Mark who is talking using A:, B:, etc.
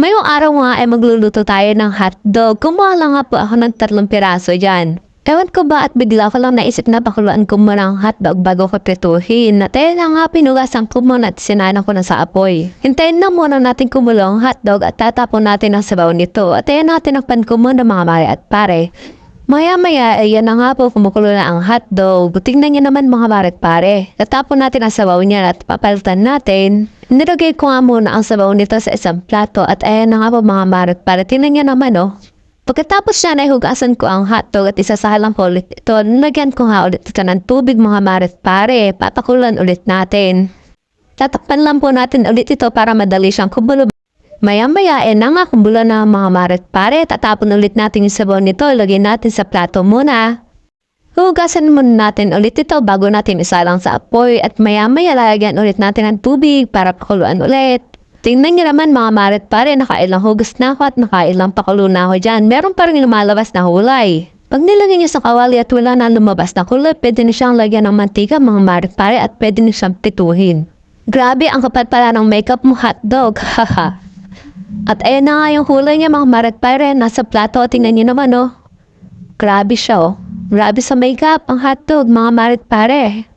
A: Mayong araw nga ay magluluto tayo ng hotdog. Kumuha lang nga po ako ng tatlong piraso dyan. Ewan ko ba at bigla ko lang naisip na pakuluan ko muna ang hotdog bago ko prituhin. At ayun na nga pinugasan ko muna at sinana ko na sa apoy. Hintayin na muna natin kumulo ang hotdog at tatapon natin ang sabaw nito. At ayun natin ang pan ko muna mga mare at pare. Maya-maya, ayan na nga po, kumukulo na ang hotdog. Tingnan niyo naman mga baret pare. Natapon natin ang sabaw niya at papalitan natin. Nilagay ko nga muna ang sabaw nito sa isang plato at ayan na nga po mga baret pare. Tingnan niyo naman oh. Pagkatapos siya na hugasan ko ang hotdog at isasahalan ko ulit ito, nilagyan ko nga ulit ito ng tubig mga maret pare. Papakulan ulit natin. Tatakpan lang po natin ulit ito para madali siyang kumulo. Maya-maya, eh na nga kumulo na mga maret pare. Tatapon ulit natin yung sabaw nito. Lagyan natin sa plato muna. Hugasan muna natin ulit ito bago natin isalang sa apoy at maya-maya lalagyan ulit natin ng tubig para pakuluan ulit. Tingnan niyo naman mga maret pare, nakailang hugas na ako at nakailang pakulo na ako dyan. Meron pa rin lumalabas na hulay. Pag nilagyan niyo sa kawali at wala na lumabas na kulay, pwede niyo siyang lagyan ng mantika mga maret pare at pwede niyo siyang pituhin. Grabe, ang kapal pala ng makeup mo hotdog, haha. At ayan na nga yung hulay niya mga maret pare, nasa plato, tingnan niyo naman oh. Grabe siya oh. Grabe sa makeup, ang hotdog, mga marit pare.